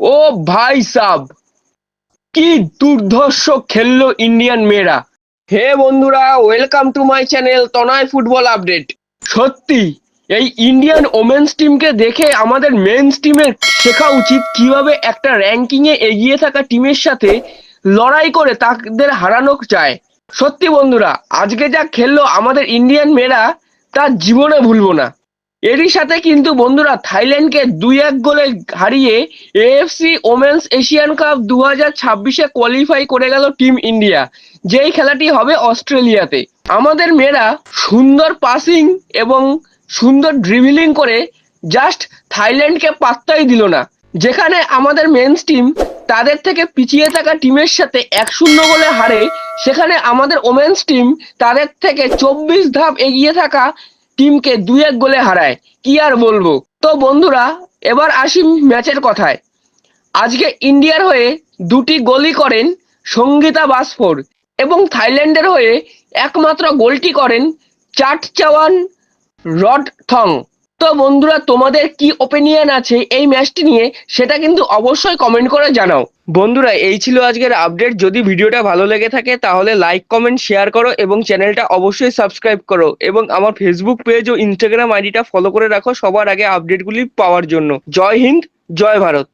ও ভাই সাব, কি দুর্ধর্ষ খেললো ইন্ডিয়ান মেয়েরা। হে বন্ধুরা welcome to my channel Tanay football update সত্যি, এই ইন্ডিয়ান ওমেন্স টিমকে দেখে আমাদের মেন্স টিমের শেখা উচিত কীভাবে একটা র্যাঙ্কিং এ এগিয়ে থাকা টিমের সাথে লড়াই করে তাদের হারানো যায়। সত্যি বন্ধুরা, আজকে যা খেললো আমাদের ইন্ডিয়ান মেয়েরা, তা জীবনে ভুলবো না। এরই সাথে কিন্তু বন্ধুরা থাইল্যান্ডকে দুই এক গোলে হারিয়ে এএফসি ওমেন্স এশিয়ান কাপ দু হাজার ছাব্বিশে কোয়ালিফাই করে গেল টিম ইন্ডিয়া, যেই খেলাটি হবে অস্ট্রেলিয়াতে। আমাদের মেয়েরা সুন্দর পাসিং এবং সুন্দর ড্রিভিলিং করে জাস্ট থাইল্যান্ডকে পাত্তাই দিল না। যেখানে আমাদের মেন্স টিম তাদের থেকে পিছিয়ে থাকা টিমের সাথে এক শূন্য গোলে হারে, সেখানে আমাদের ওমেন্স টিম তাদের থেকে চব্বিশ ধাপ এগিয়ে থাকা টিমকে দুই এক গোলে হারায়। কি আর বলব? তো বন্ধুরা, এবার আসি ম্যাচের কথায়। আজকে ইন্ডিয়ার হয়ে দুটি গোলই করেন সঙ্গীতা বাসফোর এবং থাইল্যান্ডের হয়ে একমাত্র গোলটি করেন চাট চাওয়ান রড থং। তো বন্ধুরা, তোমাদের কি ওপিনিয়ন আছে এই ম্যাচটি নিয়ে? সেটা কিন্তু অবশ্যই কমেন্ট করে জানাও। বন্ধুরা, এই ছিল আজকের আপডেট যদি ভিডিওটা ভালো লেগে থাকে, তাহলে লাইক কমেন্ট শেয়ার করো এবং চ্যানেলটা অবশ্যই সাবস্ক্রাইব করো এবং আমার ফেসবুক পেজ ও ইনস্টাগ্রাম আইডিটা ফলো করে রাখো সবার আগে আপডেটগুলি পাওয়ার জন্য। জয় হিন্দ, জয় ভারত।